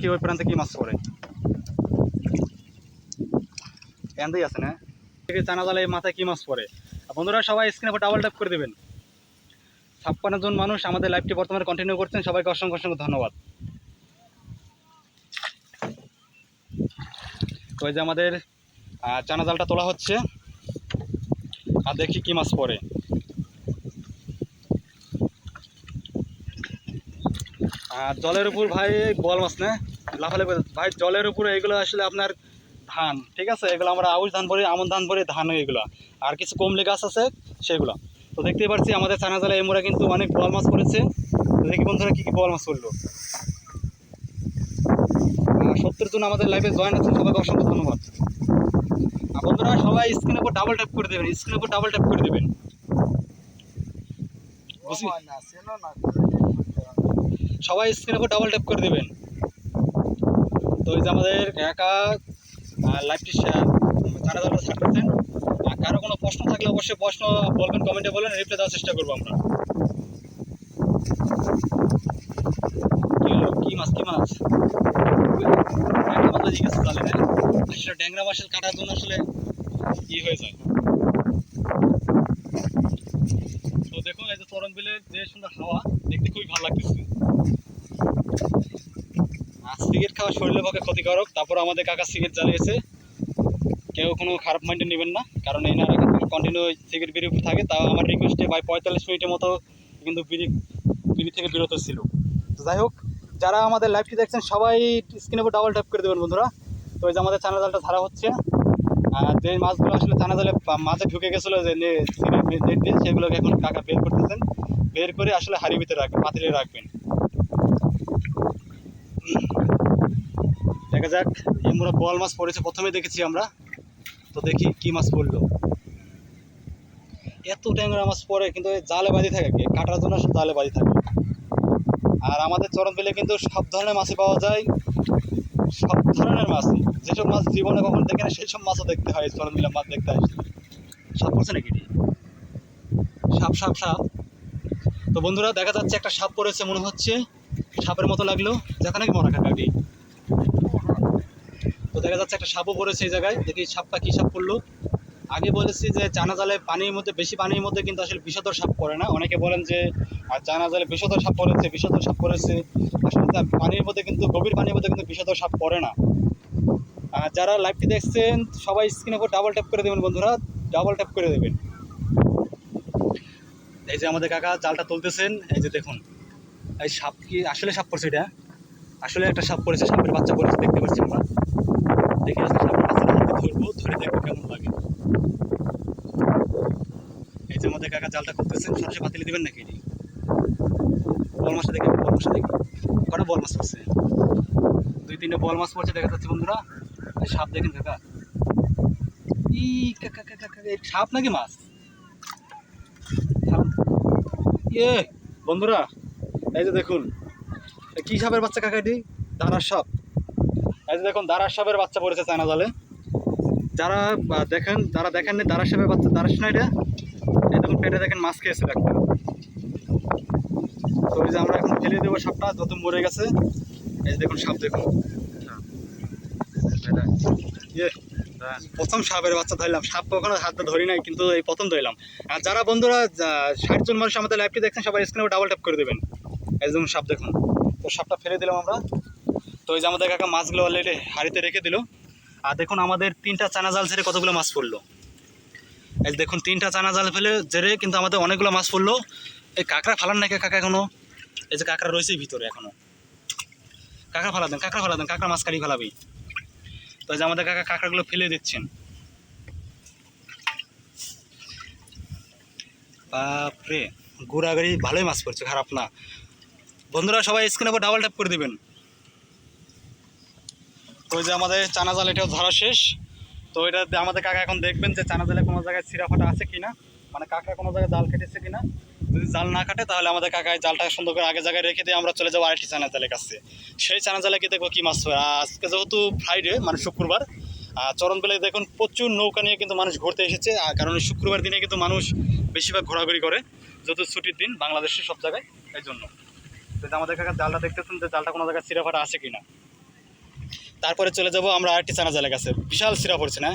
দেখি ওই প্রান্তে কি মাছ পড়ে? এন্দেই আছে না? চানা জালে মাথায় কি মাছ পড়ে? বন্ধুরা, সবাই স্ক্রিনে ডাবল ট্যাপ করে দেবেন। ছাপ্পান্ন জন মানুষ আমাদের লাইভটি বর্তমানে কন্টিনিউ করছেন। সবাইকে অসংখ্য অসংখ্য ধন্যবাদ। তো যে আমাদের চানা জালটা তোলা হচ্ছে। আর দেখি কি মাছ পড়ে। আর জলের উপর ভাই বল মাছ না? লাফালে ভাই জলের উপরে এগুলো আসলে আপনার ধান ঠিক আছে? এগুলো আমরা আউশ ধান পরি আমন ধান পরি ধান এগুলো। আর কিছু কমলি গাছ আছে সেগুলো। তো দেখতেই পাচ্ছি আমাদের চানা জালে এই কিন্তু অনেক বল মাছ পড়েছে। দেখি বন্ধুরা কী কী বল মাছ পড়ল। সত্যের জন্য আমাদের লাইভে জয়েন আছেন সবাইকে অসংখ্য ধন্যবাদ। আর বন্ধুরা সবাই স্ক্রিনের উপর ডাবল ট্যাপ করে দেবেন স্ক্রিনের উপর ডাবল ট্যাপ করে দেবেন? সবাই স্ক্রিনের উপর ডাবল ট্যাপ করে দেবেন। তো এই যে আমাদের একা লাইভটি তারা যারা ছাড়তেছেন আর কারও কোনো প্রশ্ন থাকলে অবশ্যই প্রশ্ন বলবেন কমেন্টে বলেন রিপ্লাই দেওয়ার চেষ্টা করব আমরা। কি মাছ কি মাছ? মাছ না? আসলে ড্যাংরা মাছের কাটার জন্য আসলে ই হয়ে যায়। তো দেখুন, এই যে তরণ বিলের যে সুন্দর হাওয়া, দেখতে খুবই ভালো লাগতেছে। সিগারেট খাওয়া শরীরের পক্ষে ক্ষতিকারক। তারপর আমাদের কাকা সিগারেট জ্বালিয়েছে। কেউ কোনো খারাপ মাইন্ডে নেবেন না, কারণ এনারা কিন্তু কন্টিনিউ সিগারেট উপর থাকে। তাও আমার রিকোয়েস্টে ভাই পঁয়তাল্লিশ মিনিটের মতো কিন্তু বিড়ি বিড়ি থেকে বিরত ছিল। যাই হোক, যারা আমাদের লাইভটি দেখছেন, সবাই স্ক্রিনের উপর ডাবল ট্যাপ করে দেবেন বন্ধুরা। তো এই যে আমাদের চানা জালটা ধারা হচ্ছে। আর যে মাছগুলো আসলে চানা জালে মাঝে ঢুকে গেছিল যে নেট দিয়ে, সেগুলোকে এখন কাকা বের করতেছেন। বের করে আসলে হাড়ির ভিতরে রাখবেন পাতিলে রাখবেন। দেখা যাক। আমরা বল মাছ পড়েছে প্রথমে দেখেছি আমরা। তো দেখি কি মাছ পড়ল। এত ট্যাংরা মাছ পড়ে, কিন্তু জালে বাঁধি থাকে কাটার জন্য সব জালে বাঁধি থাকে। আর আমাদের চরণ পেলে কিন্তু সব ধরনের মাছই পাওয়া যায়। সব ধরনের মাছই। যেসব মাছ জীবনে কখনো দেখে না সেই সব মাছও দেখতে হয় চরণ মিলে মাছ দেখতে আসলে সাপ পড়ছে নাকি? সাপ সাপ সাপ। তো বন্ধুরা, দেখা যাচ্ছে একটা সাপ পড়েছে, মনে হচ্ছে। সাপের মতো লাগল। যেখানে কি মরা কাকাটি দেখা যাচ্ছে একটা সাপও পড়েছে এই জায়গায়। দেখি সাপটা কী সাপ পড়ল। আগে বলেছি যে চানা জালে পানির মধ্যে, বেশি পানির মধ্যে কিন্তু আসলে বিষধর সাপ পড়ে না। অনেকে বলেন যে চানা জালে বিষধর সাপ পড়েছে বিষধর সাপ পড়েছে। আসলে পানির মধ্যে কিন্তু, গভীর পানির মধ্যে কিন্তু বিষধর সাপ পড়ে না। যারা লাইভটি দেখছেন, সবাই স্ক্রিনের উপর ডাবল ট্যাপ করে দেবেন বন্ধুরা। ডাবল ট্যাপ করে দেবেন। এই যে আমাদের কাকা জালটা তুলতেছেন, এই যে দেখুন। এই সাপ কি, আসলে সাপ পড়ছে এটা? আসলে একটা সাপ পড়েছে, সাপের বাচ্চা পড়েছে দেখতে পাচ্ছি আমরা দেখে আসলে সাপের বাচ্চাটা হাতে ধরবো ধরে দেখব কেমন লাগে এই যে আমাদের কাকা করতেছেন পাতিলে দিবেন নাকি? বল মাছটা দেখি, বল মাছটা দেখি। কটা বল মাছ পড়ছে? দুই তিনটে বল মাছ পড়ছে, দেখা যাচ্ছে বন্ধুরা। সাপ দেখেন কাকা। ই, কাকা কাকা কাকা সাপ নাকি মাছ? ইয়ে বন্ধুরা, এই যে দেখুন কি সাপের বাচ্চা কাকা এটি? দাঁড়ার সাপ। এই যে দেখুন দাঁড়ার সাপের বাচ্চা পড়েছে চায়না জালে। যারা দেখেন, যারা দেখেননি দাঁড়ার সাপের বাচ্চা দাঁড়াস না এটা? এই দেখুন, পেটে দেখেন মাছ খেয়েছে একটা। তো ওই যে আমরা এখন ফেলে দেবো সাপটা, যত মরে গেছে, এই দেখুন সাপ দেখুন। ইয়ে প্রথম সাপের বাচ্চা ধরলাম। সাপ কখনো হাতটা ধরি নাই, কিন্তু এই প্রথম ধরলাম। আর যারা বন্ধুরা ষাট জন মানুষ আমাদের লাইভটি দেখছেন সবাই স্ক্রিনে ডাবল ট্যাপ করে দেবেন। এই যেমন সাপ দেখুন। তো সাপটা ফেলে দিলাম আমরা। তো এই যে আমাদের কাকা মাছগুলো অলরেডি হাড়িতে রেখে দিল। আর দেখুন আমাদের তিনটা চানা জাল ছেড়ে কতগুলো মাছ পড়ল। এই দেখুন, তিনটা চানা জাল ফেলে জেরে কিন্তু আমাদের অনেকগুলো মাছ পড়ল। এই কাঁকড়া ফালান নাকি কাকা এখনও? এই যে কাঁকড়া রয়েছে ভিতরে এখনও। কাঁকড়া ফালা দেন কাঁকড়া ফালা দেন কাঁকড়া মাছ কাড়ি ফেলাবি। তো যে আমাদের কাকা কাঁকড়াগুলো ফেলে দিচ্ছেন। বাপরে ঘোরাঘুরি ভালোই মাছ পড়ছে, খারাপ না। বন্ধুরা, সবাই স্ক্রিনে ডাবল ট্যাপ করে দেবেন। তো যে আমাদের চানা জাল, এটাও ধরা শেষ। তো এটা আমাদের কাকা এখন দেখবেন যে চানা জালে কোনো জায়গায় ছিঁড়া ফাটা আছে কিনা? মানে কাকা কোনো জায়গায় জাল কেটেছে কিনা? যদি জাল না কাটে, তাহলে আমাদের কাকায় জালটা সুন্দর করে আগে জায়গায় রেখে দিয়ে আমরা চলে যাব আরেকটি চানা জালের কাছে। সেই চানা জালে গিয়ে দেখব কী মাছ হয় আজকে যেহেতু ফ্রাইডে মানে শুক্রবার আর চরণ বেলে দেখুন প্রচুর নৌকা নিয়ে কিন্তু মানুষ ঘুরতে এসেছে। কারণ শুক্রবার দিনে কিন্তু মানুষ বেশিরভাগ ঘোরাঘুরি করে, যেহেতু ছুটির দিন বাংলাদেশের সব জায়গায়, এই জন্য। আমাদের কাকা জালটা দেখতেছেন যে জালটা কোনো জায়গায় ছিঁড়া ফাটা আছে কিনা? তারপরে চলে যাব আমরা আরেকটি চানা জালের কাছে। বিশাল সিরা পড়ছে না?